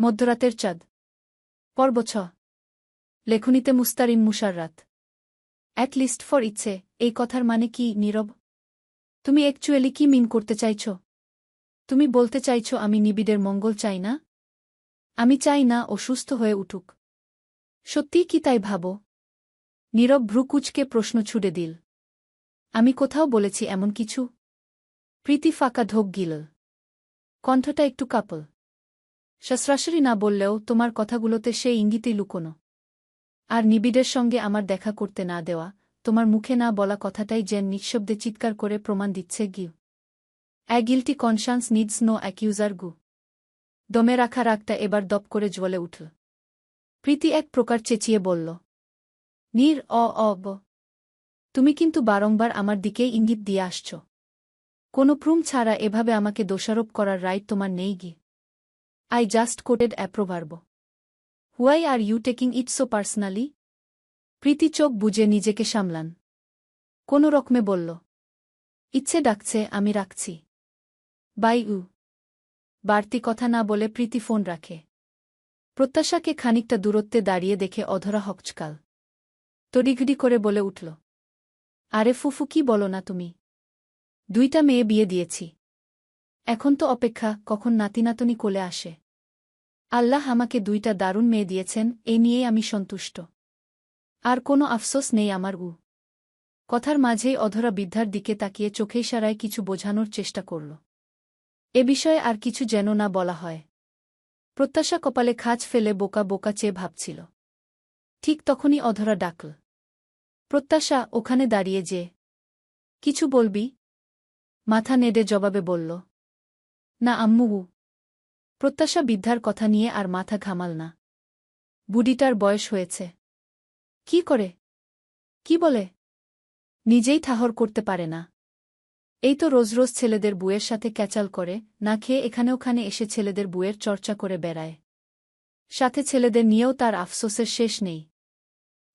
মধ্যরাতের চাঁদ। পর্ব ছ। লেখনীতে Mustarin Musharrat. At least for ইচ্ছে, এই কথার মানে কি, নীরব? তুমি অ্যাকচুয়ালি কি মিন করতে চাইছ? তুমি বলতে চাইছ আমি নিবিড়ের মঙ্গল চাই না? আমি চাই না ও সুস্থ হয়ে উঠুক। সত্যিই কি তাই ভাবো? নীরব ভ্রুকুচকে প্রশ্ন ছুড়ে দিল। আমি কোথাও বলেছি এমন কিছু? প্রীতি ফাঁকা ঢোক গিল কণ্ঠটা একটু কাপল। সসরাসরি না বললেও তোমার কথাগুলোতে সেই ইঙ্গিতই লুকোনো। আর নিবিড়ের সঙ্গে আমার দেখা করতে না দেওয়া, তোমার মুখে না বলা কথাটাই যেন নিঃশব্দে চিৎকার করে প্রমাণ দিচ্ছে গিউ। A guilty conscience needs no accuser গু। দমে রাখা রাগটা এবার দপ করে জ্বলে উঠল প্রীতি এক প্রকার চেঁচিয়ে বলল, নীর, অ অব তুমি কিন্তু বারংবার আমার দিকেই ইঙ্গিত দিয়ে আসছ। কোনো প্রুম ছাড়া এভাবে আমাকে দোষারোপ করার রাইট তোমার নেই I just quoted a proverb why are you taking it so personally Preeti চোখ বুঝে নিজেকে সামলান। কোনো রকমে বলল, ইচ্ছে ডাকছে, আমি রাখছি। বাই উ। বাড়তি কথা না বলে প্রীতি ফোন রাখে। প্রত্যাশাকে খানিকটা দূরত্বে দাঁড়িয়ে দেখে অধরা হকচকাল। তড়িঘড়ি করে বলে উঠল, আরে ফুফু, কি বলো না তুমি? দুইটা মেয়ে বিয়ে দিয়েছি। এখন তো অপেক্ষা, কখন নাতিনাতনি কোলে আসে। আল্লাহ আমাকে দুইটা দারুণ মেয়ে দিয়েছেন, এ নিয়েই আমি সন্তুষ্ট। আর কোনো আফসোস নেই আমার উ। কথার মাঝেই অধরা বৃদ্ধার দিকে তাকিয়ে চোখেই সারায় কিছু বোঝানোর চেষ্টা করল। এ বিষয়ে আর কিছু যেন না বলা হয়। প্রত্যাশা কপালে খাঁজ ফেলে বোকা বোকা চেয়ে ভাবছিল। ঠিক তখনই অধরা ডাকল। প্রত্যাশা, ওখানে দাঁড়িয়ে যে। কিছু বলবি? মাথা নেড়ে জবাবে বলল। না আম্মুহু প্রত্যাশা বিদ্যার কথা নিয়ে আর মাথা ঘামাল না। বুড়িটার বয়স হয়েছে। কি করে? কি বলে? নিজেই ঠাহর করতে পারে না। এই তো রোজ রোজ ছেলেদের বুয়ের সাথে ক্যাচাল করে, না খেয়ে এখানে ওখানে এসে ছেলেদের বুয়ের চর্চা করে বেড়ায়। সাথে ছেলেদের নিয়েও তার আফসোসের শেষ নেই।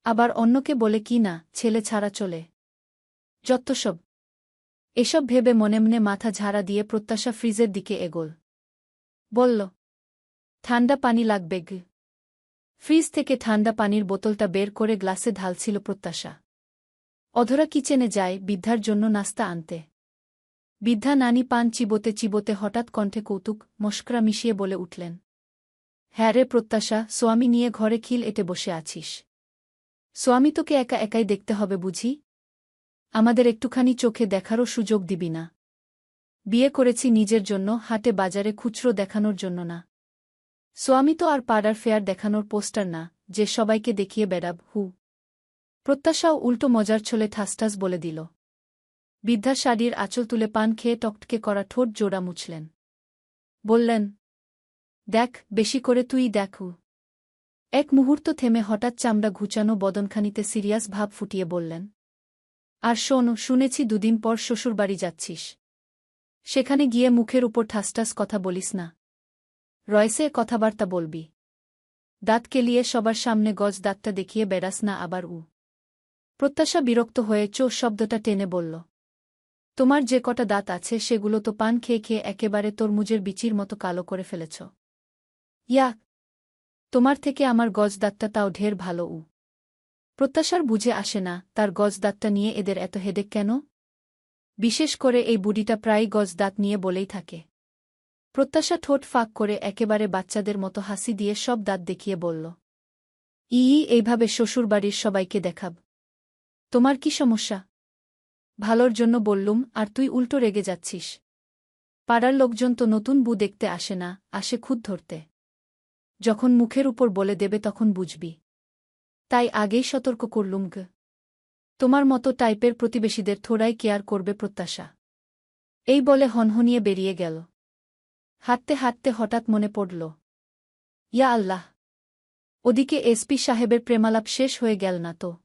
আবার অন্যকে বলে কি না, ছেলে ছাড়া চলে। যত্ত সব এসব ভেবে মনে মনে মাথা ঝাড়া দিয়ে প্রত্যাশা ফ্রিজের দিকে এগোল। বলল, ঠান্ডা পানি লাগবে গ। ফ্রিজ থেকে ঠান্ডা পানির বোতলটা বের করে গ্লাসে ঢালছিল প্রত্যাশা। অধরা কিচেনে যায় বিদ্যার জন্য নাস্তা আনতে। বিদ্যা নানি পান চিবোতে চিবোতে হঠাৎ কণ্ঠে কৌতুক মস্করা মিশিয়ে বলে উঠলেন হ্যাঁ রে প্রত্যাশা, সোয়ামী নিয়ে ঘরে খিল এটে বসে আছিস। সোয়ামী তোকে একা একাই দেখতে হবে বুঝি? আমাদের একটুখানি চোখে দেখারও সুযোগ দিবি না। বিয়ে করেছি নিজের জন্য, হাটে বাজারে খুচরো দেখানোর জন্য না। সোয়ামী তো আর পাড়ার ফেয়ার দেখানোর পোস্টার না, যে সবাইকে দেখিয়ে বেড়াব, হু। প্রত্যাশাও উল্টো মজার ছলে ঠাসঠাস বলে দিল। বিদ্যা শাড়ির আঁচল তুলে পান খেয়ে টকটকে করা ঠোঁট জোড়া মুছলেন। বললেন, দেখ, বেশি করে তুই দেখু এক মুহূর্ত থেমে হঠাৎ চামড়া ঘুচানো বদনখানিতে সিরিয়াস ভাব ফুটিয়ে বললেন আর শোন, শুনেছি দুদিন পর শ্বশুরবাড়ি যাচ্ছিস। সেখানে গিয়ে মুখের উপর ঠাসঠাস কথা বলিস না। রয়সে কথাবার্তা বলবি। দাঁত কেলিয়ে সবার সামনে গজ দাঁতটা দেখিয়ে বেড়াস না আবার উ। প্রত্যাশা বিরক্ত হয়ে চো শব্দটা টেনে বলল, তোমার যে কটা দাঁত আছে সেগুলো তো পান খেয়ে খেয়ে একেবারে তরমুজের বিচির মতো কালো করে ফেলেছ। ইয়া তোমার থেকে আমার গজ দাঁতটা তাও ঢের ভালো উ। প্রত্যাশার বুঝে আসে না, তার গজ দাঁতটা নিয়ে এদের এত হেডেক কেন? বিশেষ করে এই বুড়িটা প্রায় গজ দাঁত নিয়ে বলেই থাকে। প্রত্যাশা ঠোঁট ফাঁক করে একেবারে বাচ্চাদের মতো হাসি দিয়ে সব দাঁত দেখিয়ে বলল ই এইভাবে শ্বশুরবাড়ির সবাইকে দেখাব। তোমার কি সমস্যা? ভালোর জন্য বললুম, আর তুই উল্টো রেগে যাচ্ছিস। পাড়ার লোকজন তো নতুন বু দেখতে আসে না, আসে খুদ ধরতে। যখন মুখের উপর বলে দেবে তখন বুঝবি। তাই আগেই সতর্ক করলুম গ। তোমার মতো টাইপের প্রতিবেশীদের থোড়াই কেয়ার করবে প্রত্যাশা। এই বলে হনহনিয়ে বেরিয়ে গেল। হাঁটতে হাঁটতে হঠাৎ মনে পড়ল, ইয়া আল্লাহ, ওদিকে এসপি সাহেবের প্রেমালাপ শেষ হয়ে গেল না তো?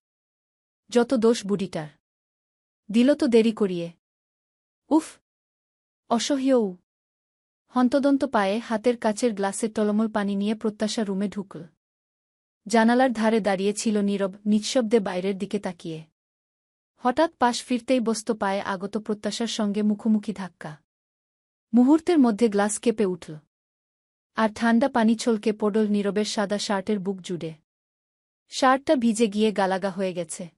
যত দোষ বুড়িটার। দিল তো দেরি করিয়ে। উফ, অসহ্য উ। হন্তদন্ত পায়ে হাতের কাছের গ্লাসের টলমল পানি নিয়ে প্রত্যাশা রুমে ঢুকল। জানালার ধারে দাঁড়িয়ে ছিল নীরব, নিঃশব্দে বাইরের দিকে তাকিয়ে। হঠাৎ পাশ ফিরতেই বস্ত পায়ে আগত প্রত্যাশার সঙ্গে মুখোমুখি ধাক্কা। মুহূর্তের মধ্যে গ্লাস কেঁপে উঠল। আর ঠান্ডা পানি ছলকে পডল নীরবের সাদা শার্টের বুক জুড়ে। শার্টটা ভিজে গিয়ে গালাগা হয়ে গেছে।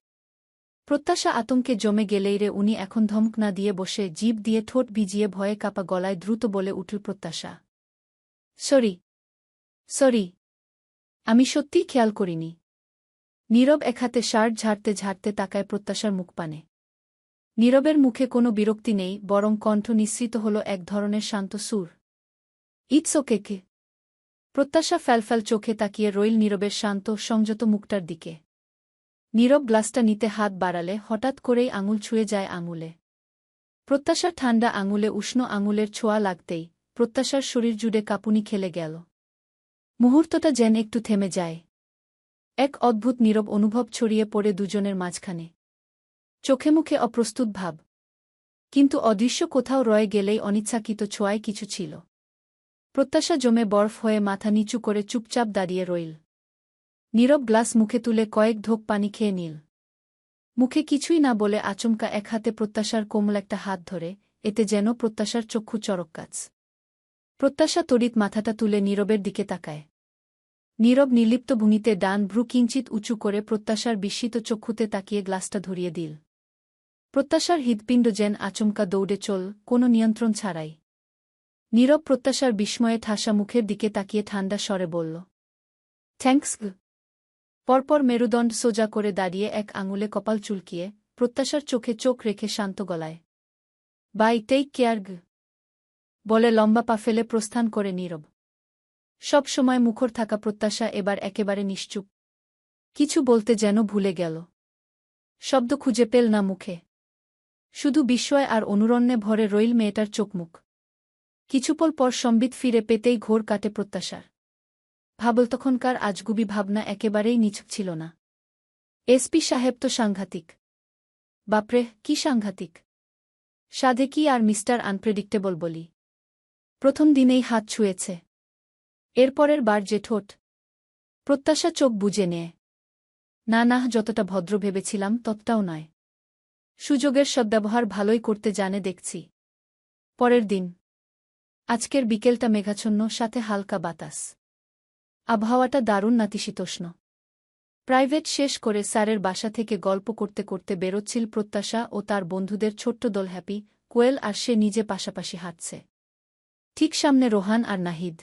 প্রত্যাশা আতঙ্কে জমে গেলেই রে উনি এখন ধমক না দিয়ে বসে জিভ দিয়ে ঠোঁট ভিজিয়ে ভয়ে কাপা গলায় দ্রুত বলে উঠল প্রত্যাশা। সরি। সরি। আমি সত্যিই খেয়াল করিনি। নীরব এক হাতে শার্ট ঝাড়তে ঝাড়তে তাকায় প্রত্যাশার মুখপানে নীরবের মুখে কোনো বিরক্তি নেই, বরং কণ্ঠ নিঃসৃত হল এক ধরনের শান্ত সুর। ইটস ওকে কে? প্রত্যাশা ফ্যালফ্যাল চোখে তাকিয়ে রইল নীরবের শান্ত, সংযত মুখটার দিকে। নীরব গ্লাসটা নিতে হাত বাড়ালে, হঠাৎ করেই আঙুল ছুঁয়ে যায় আঙুলে। প্রত্যাশার ঠান্ডা আঙুলে উষ্ণ আঙুলের ছোঁয়া লাগতেই প্রত্যাশার শরীর জুড়ে কাঁপুনি খেলে গেল। মুহূর্তটা যেন একটু থেমে যায়। এক অদ্ভুত নীরব অনুভব ছড়িয়ে পড়ে দুজনের মাঝখানে। চোখে মুখে অপ্রস্তুত ভাব। কিন্তু অদৃশ্য কোথাও রয়ে গেলেই অনিচ্ছাকৃত ছোঁয়ায় কিছু ছিল। প্রত্যাশা জমে বরফ হয়ে মাথা নিচু করে চুপচাপ দাঁড়িয়ে রইল। নীরব গ্লাস মুখে তুলে কয়েক ঢোক পানি খেয়ে নিল। মুখে কিছুই না বলে আচমকা এক হাতে প্রত্যাশার কোমল একটা হাত ধরে, এতে যেন প্রত্যাশার চক্ষু চরক কাজ প্রত্যাশা তড়িৎ মাথাটা তুলে নীরবের দিকে তাকায়। নীরব নির্লিপ্ত ভূমিতে ডান ভ্রু কিঞ্চিত উঁচু করে প্রত্যাশার বিস্মিত চক্ষুতে তাকিয়ে গ্লাসটা ধরিয়ে দিল। প্রত্যাশার হৃদপিণ্ড যেন আচমকা দৌড়ে চল, কোনো নিয়ন্ত্রণ ছাড়াই। নীরব প্রত্যাশার বিস্ময়ে ঠাসা মুখের দিকে তাকিয়ে ঠান্ডা স্বরে বলল, থ্যাঙ্কস গ পরপর মেরুদণ্ড সোজা করে দাঁড়িয়ে এক আঙুলে কপাল চুলকিয়ে প্রত্যাশার চোখে চোখ রেখে শান্ত গলায়, বাই টেক কেয়ার বলে লম্বা পা ফেলে প্রস্থান করে নীরব। সব সময় মুখর থাকা প্রত্যাশা এবার একেবারে নিশ্চুপ। কিছু বলতে যেন ভুলে গেল। শব্দ খুঁজে পেল না মুখে। শুধু বিস্ময় আর অনুরণ্যে ভরে রইল মেয়েটার চোখমুখ। কিছুপল পর সম্বিত ফিরে পেতেই ঘোর কাটে প্রত্যাশার। ভাবল তখনকার আজগুবি ভাবনা একেবারেই নিছক ছিল না। এসপি সাহেব তো সাংঘাতিক। বাপরে, কি সাংঘাতিক। সাধে কি আর মিস্টার আনপ্রেডিক্টেবল বলি। প্রথম দিনেই হাত ছুঁয়েছে। এরপরের বার যে ঠোঁট। প্রত্যাশা চোখ বুঝে নেয় না না, যতটা ভদ্র ভেবেছিলাম, ততটাও নয়। সুযোগের সদ্ব্যবহার ভালোই করতে জানে দেখছি। পরের দিন। আজকের বিকেলটা মেঘাচ্ছন্ন, সাথে হালকা বাতাস। আবহাওয়াটা দারুণ নাতিশীতোষ্ণ। প্রাইভেট শেষ করে স্যারের বাসা থেকে গল্প করতে করতে বেরোচ্ছিল প্রত্যাশা ও তার বন্ধুদের ছোট্ট দল হ্যাপি, কোয়েল আর সে নিজে পাশাপাশি হাঁটছে। ঠিক সামনে রোহান আর নাহিদ।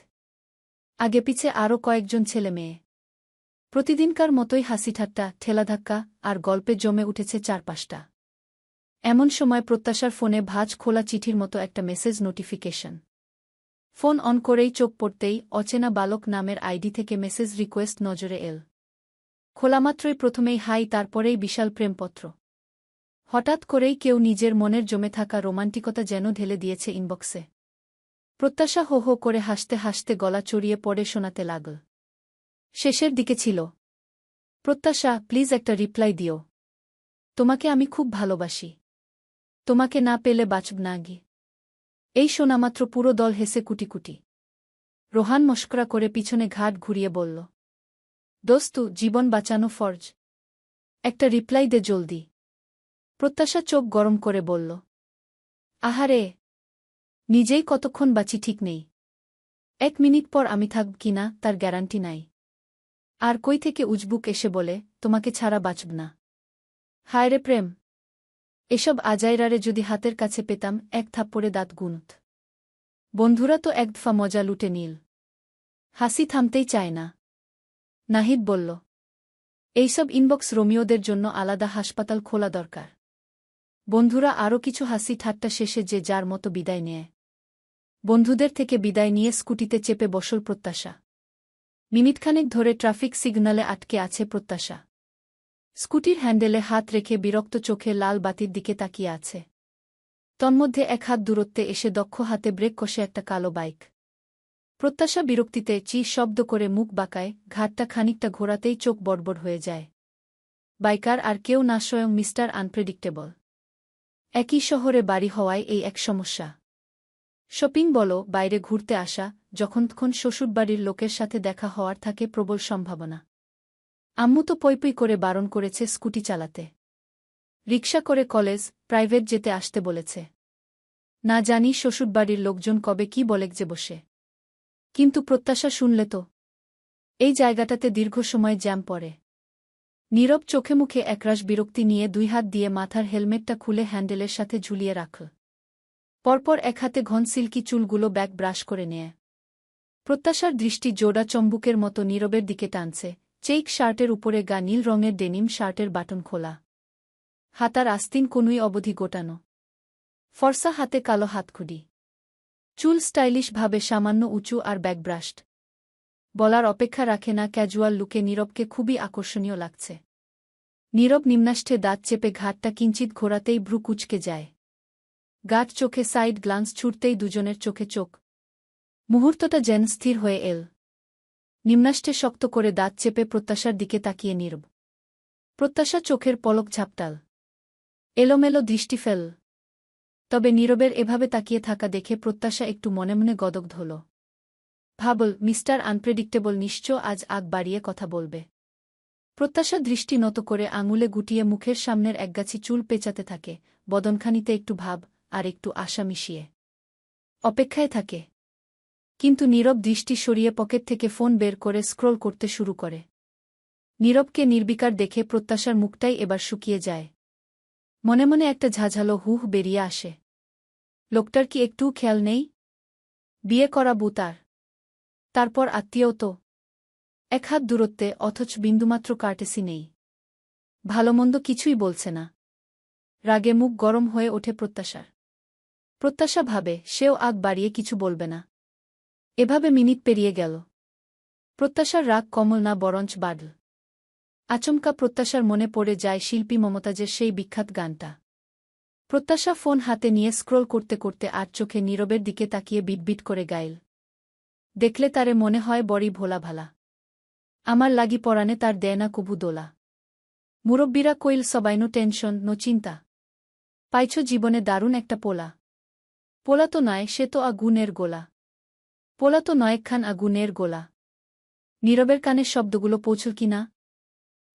আগে পিছে আরও কয়েকজন ছেলে মেয়ে। প্রতিদিনকার মতোই হাসিঠাট্টা, ঠেলাধাক্কা আর গল্পে জমে উঠেছে চারপাশটা। এমন সময় প্রত্যাশার ফোনে ভাজ খোলা চিঠির মতো একটা মেসেজ নোটিফিকেশন। ফোন অন করেই চোখ পড়তেই অচেনা বালক নামের আইডি থেকে মেসেজ রিকোয়েস্ট নজরে এল। খোলামাত্রই প্রথমেই হাই, তারপরেই বিশাল প্রেমপত্র। হঠাৎ করেই কেউ নিজের মনের জমে থাকা রোমান্টিকতা যেন ঢেলে দিয়েছে ইনবক্সে প্রত্যাশা হো হো করে হাসতে হাসতে গলা চড়িয়ে পড়ে শোনাতে লাগল শেষের দিকে ছিল। প্রত্যাশা প্লিজ একটা রিপ্লাই দিও। তোমাকে আমি খুব ভালোবাসি। তোমাকে না পেলে বাঁচব না গি এই শোনামাত্র পুরো দল হেসে কুটি কুটি। রোহান মস্করা করে পিছনে ঘাট ঘুরিয়ে বলল, দোস্তু, জীবন বাঁচানো ফর্জ। একটা রিপ্লাই দে জলদি। প্রত্যাশা চোখ গরম করে বলল, আহারে নিজেই কতক্ষণ বাঁচি ঠিক নেই। এক মিনিট পর আমি থাকব কিনা তার গ্যারান্টি নাই। আর কই থেকে উজবুক এসে বলে, তোমাকে ছাড়া বাঁচব না। হায় রে প্রেম! এসব আজাইরারে যদি হাতের কাছে পেতাম, এক থাপ্পড়ে দাঁত গুনত। বন্ধুরা তো এক দফা মজা লুটে নীল। হাসি থামতেই চায় না। নাহিদ বলল, এইসব ইনবক্স রোমিওদের জন্য আলাদা হাসপাতাল খোলা দরকার। বন্ধুরা আরও কিছু হাসি ঠাট্টা শেষে যে যার মতো বিদায় নেয়। বন্ধুদের থেকে বিদায় নিয়ে স্কুটিতে চেপে বসল প্রত্যাশা। মিনিটখানেক ধরে ট্রাফিক সিগন্যালে আটকে আছে প্রত্যাশা। স্কুটির হ্যান্ডেলে হাত রেখে বিরক্ত চোখে লাল বাতির দিকে তাকিয়ে আছে। তন্মধ্যে এক হাত দূরত্বে এসে দক্ষ হাতে ব্রেক কষে একটা কালো বাইক। প্রত্যাশা বিরক্তিতে চি শব্দ করে মুখ বাঁকায়, ঘাটটা খানিকটা ঘোরাতেই চোখ বড়বড় হয়ে যায়। বাইকার আর কেউ না, স্বয়ং মিস্টার আনপ্রেডিক্টেবল। একই শহরে বাড়ি হওয়ায় এই এক সমস্যা। শপিং বলো, বাইরে ঘুরতে আসা, যখনক্ষণ শ্বশুরবাড়ির লোকের সাথে দেখা হওয়ার থাকে প্রবল সম্ভাবনা। আম্মু তো পইপই করে বারণ করেছে স্কুটি চালাতে। রিক্সা করে কলেজ, প্রাইভেট যেতে আসতে বলেছে। না জানি শ্বশুরবাড়ির লোকজন কবে কি বলেক যে বসে। কিন্তু প্রত্যাশা শুনলে তো। এই জায়গাটাতে দীর্ঘ সময় জ্যাম পড়ে। নীরব চোখে মুখে একরাশ বিরক্তি নিয়ে দুই হাত দিয়ে মাথার হেলমেটটা খুলে হ্যান্ডেলের সাথে ঝুলিয়ে রাখল পরপর এক হাতে ঘন সিল্কি চুলগুলো ব্যাগ ব্রাশ করে নেয়। প্রত্যাশার দৃষ্টি জোড়া চম্বুকের মতো নীরবের দিকে টানছে। চেইক শার্টের উপরে গা নীল রঙের ডেনিম শার্টের বাটন খোলা। হাতার আস্তিন কোনুই অবধি গোটানো। ফর্সা হাতে কালো হাতখুডি। চুল স্টাইলিশভাবে সামান্য উঁচু আর ব্যাকব্রাস্ট বলার অপেক্ষা রাখে না ক্যাজুয়াল লুকে নীরবকে খুবই আকর্ষণীয় লাগছে। নীরব নিম্নাষ্ঠে দাঁত চেপে ঘাটটা কিঞ্চিত ঘোরাতেই ভ্রু কুচকে যায়। গাট চোখে সাইড গ্লান্স ছুটতেই দুজনের চোখে চোখ। মুহূর্তটা যেন স্থির হয়ে এল। নিম্নাষ্টে শক্ত করে দাঁত চেপে প্রত্যাশার দিকে তাকিয়ে নীরব। প্রত্যাশা চোখের পলক ঝাপটাল। এলোমেলো দৃষ্টি ফেল। তবে নীরবের এভাবে তাকিয়ে থাকা দেখে প্রত্যাশা একটু মনে মনে গদগ্ধ হল। ভাবল, মিস্টার আনপ্রেডিক্টেবল নিশ্চয় আজ আগ বাড়িয়ে কথা বলবে। প্রত্যাশা দৃষ্টি নত করে আঙুলে গুটিয়ে মুখের সামনের একগাছি চুল পেঁচাতে থাকে। বদনখানিতে একটু ভাব আর একটু আশা মিশিয়ে। অপেক্ষায় থাকে। কিন্তু নীরব দৃষ্টি সরিয়ে পকেট থেকে ফোন বের করে স্ক্রোল করতে শুরু করে। নীরবকে নির্বিকার দেখে প্রত্যাশার মুখটাই এবার শুকিয়ে যায়। মনে মনে একটা ঝাঝালো হুহ বেরিয়ে আসে। লোকটার কি একটু খেয়াল নেই? বিয়ে করা বুতার। তারপর আত্মীয় তো। এক হাত দূরত্বে, অথচ বিন্দুমাত্র কার্টেসি নেই। ভালোমন্দ কিছুই বলছে না। রাগে মুখ গরম হয়ে ওঠে প্রত্যাশার। প্রত্যাশা ভাবে সেও আগ বাড়িয়ে কিছু বলবে না। এভাবে মিনিট পেরিয়ে গেল। প্রত্যাশার রাগ কমল না বরঞ্চ বাড়ল। আচমকা প্রত্যাশার মনে পড়ে যায় শিল্পী মমতাজের সেই বিখ্যাত গানটা। প্রত্যাশা ফোন হাতে নিয়ে স্ক্রোল করতে করতে আর চোখে নীরবের দিকে তাকিয়ে বিটবিট করে গাইল। দেখলে তারে মনে হয় বড়ই ভোলা ভালা আমার লাগি পরানে তার দেয় না কবু দোলা। মুরব্বীরা কইল, সবাইনো টেনশন, নো চিন্তা। পাইছ জীবনে দারুণ একটা পোলা। পোলা তো নয় সে তো আগুনের গোলা। পোলা তো নয়েকখান আগুনের গোলা। নীরবের কানে শব্দগুলো পৌঁছল কি না?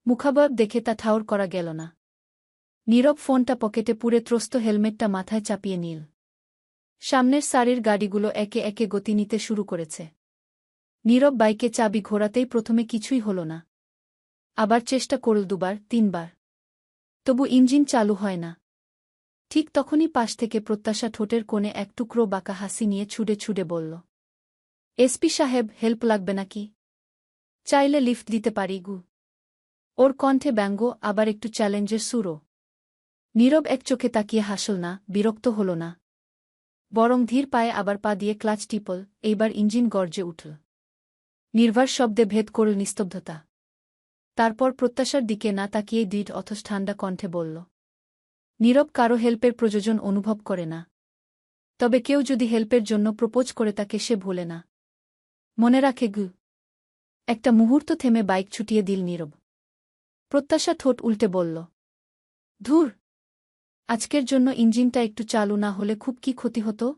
মুখাবয়ব দেখে তা ঠাউর করা গেল না। নীরব ফোনটা পকেটে পুরে ত্রস্ত হেলমেটটা মাথায় চাপিয়ে নিল। সামনের সারির গাড়িগুলো একে একে গতি নিতে শুরু করেছে। নীরব বাইকে চাবি ঘোরাতেই প্রথমে কিছুই হল না। আবার চেষ্টা করল দুবার, তিনবার। তবু ইঞ্জিন চালু হয় না। ঠিক তখনই পাশ থেকে প্রত্যাশা ঠোঁটের কোণে এক টুকরো বাঁকা হাসি নিয়ে ছুড়ে ছুড়ে বলল, এসপি সাহেব, হেল্প লাগবে নাকি? চাইলে লিফট দিতে পারি, গু। ওর কণ্ঠে ব্যঙ্গ, আবার একটু চ্যালেঞ্জের সুরও। নীরব এক চোখে তাকিয়ে হাসল, না, বিরক্ত হল না। বরং ধীর পায়ে আবার পা দিয়ে ক্লাচ টিপল, এইবার ইঞ্জিন গর্জে উঠল। নির্ভার শব্দে ভেদ করল নিস্তব্ধতা। তারপর প্রত্যাশার দিকে না তাকিয়ে দৃঢ় অথচ ঠান্ডা কণ্ঠে বলল নীরব কারও হেল্পের প্রয়োজন অনুভব করে না। তবে কেউ যদি হেল্পের জন্য প্রপোজ করে তাকে সে ভুলে না। মনে রাখে গু। একটা মুহূর্ত থেমে বাইক ছুটিয়ে দিল নীরব। প্রত্যাশা ঠোঁট উল্টে বলল, ধুর! আজকের জন্য ইঞ্জিনটা একটু চালু না হলে খুব কি ক্ষতি হতো?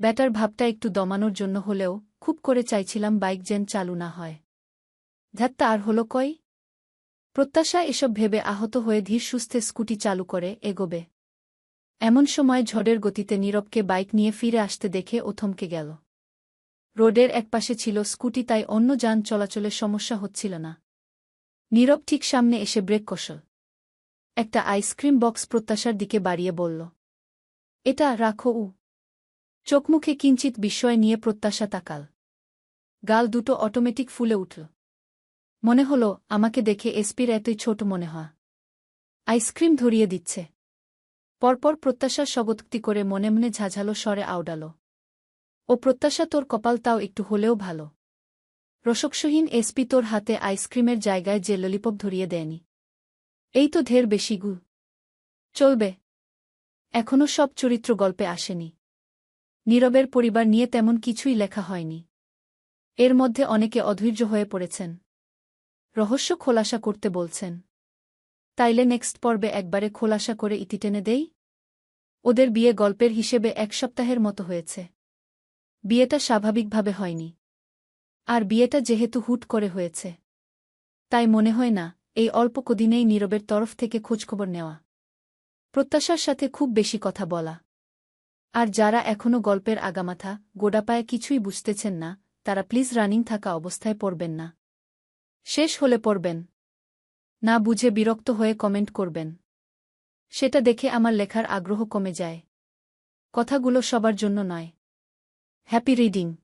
ব্যাটার ভাবটা একটু দমানোর জন্য হলেও খুব করে চাইছিলাম বাইক যেন চালু না হয়। ধ্যাত্তা আর হল কই? প্রত্যাশা এসব ভেবে আহত হয়ে ধীর সুস্থে স্কুটি চালু করে, এগোবে। এমন সময় ঝড়ের গতিতে নীরবকে বাইক নিয়ে ফিরে আসতে দেখে ও থমকে গেল। রোডের একপাশে ছিল স্কুটি, তাই অন্য যান চলাচলের সমস্যা হচ্ছিল না। নীরব ঠিক সামনে এসে ব্রেক কষল। একটা আইসক্রিম বক্স প্রত্যাশার দিকে বাড়িয়ে বলল, এটা রাখো উ। চোখমুখে কিঞ্চিত বিস্ময় নিয়ে প্রত্যাশা তাকাল। গাল দুটো অটোমেটিক ফুলে উঠল। মনে হল, আমাকে দেখে এসপির এতই ছোট মনে হয়। আইসক্রিম ধরিয়ে দিচ্ছে। পরপর প্রত্যাশার স্বগোক্তি করে মনে মনে ঝাঝালো স্বরে আউডাল ও প্রত্যাশা তোর কপাল তাও একটু হলেও ভালো। রসকসহীন এসপি তোর হাতে আইসক্রিমের জায়গায় যে ললিপপ ধরিয়ে দেয়নি। এই তো ঢের বেশি গু। চলবে। এখনও সব চরিত্র গল্পে আসেনি। নীরবের পরিবার নিয়ে তেমন কিছুই লেখা হয়নি। এর মধ্যে অনেকে অধৈর্য হয়ে পড়েছেন। রহস্য খোলাসা করতে বলছেন। তাইলে নেক্সট পর্বে একবারে খোলাসা করে ইতি টেনে দেই? ওদের বিয়ে গল্পের হিসেবে এক সপ্তাহের মতো হয়েছে। বিয়েটা স্বাভাবিকভাবে হয়নি। আর বিয়েটা যেহেতু হুট করে হয়েছে। তাই মনে হয় না, এই অল্প কদিনেই নীরবের তরফ থেকে খোঁজখবর নেওয়া। প্রত্যাশার সাথে খুব বেশি কথা বলা। আর যারা এখনও গল্পের আগামাথা, গোডাপায়ে কিছুই বুঝতেছেন না, তারা প্লিজ রানিং থাকা অবস্থায় পড়বেন না। শেষ হলে পড়বেন। না বুঝে বিরক্ত হয়ে কমেন্ট করবেন। সেটা দেখে আমার লেখার আগ্রহ কমে যায়। কথাগুলো সবার জন্য নয়। Happy reading.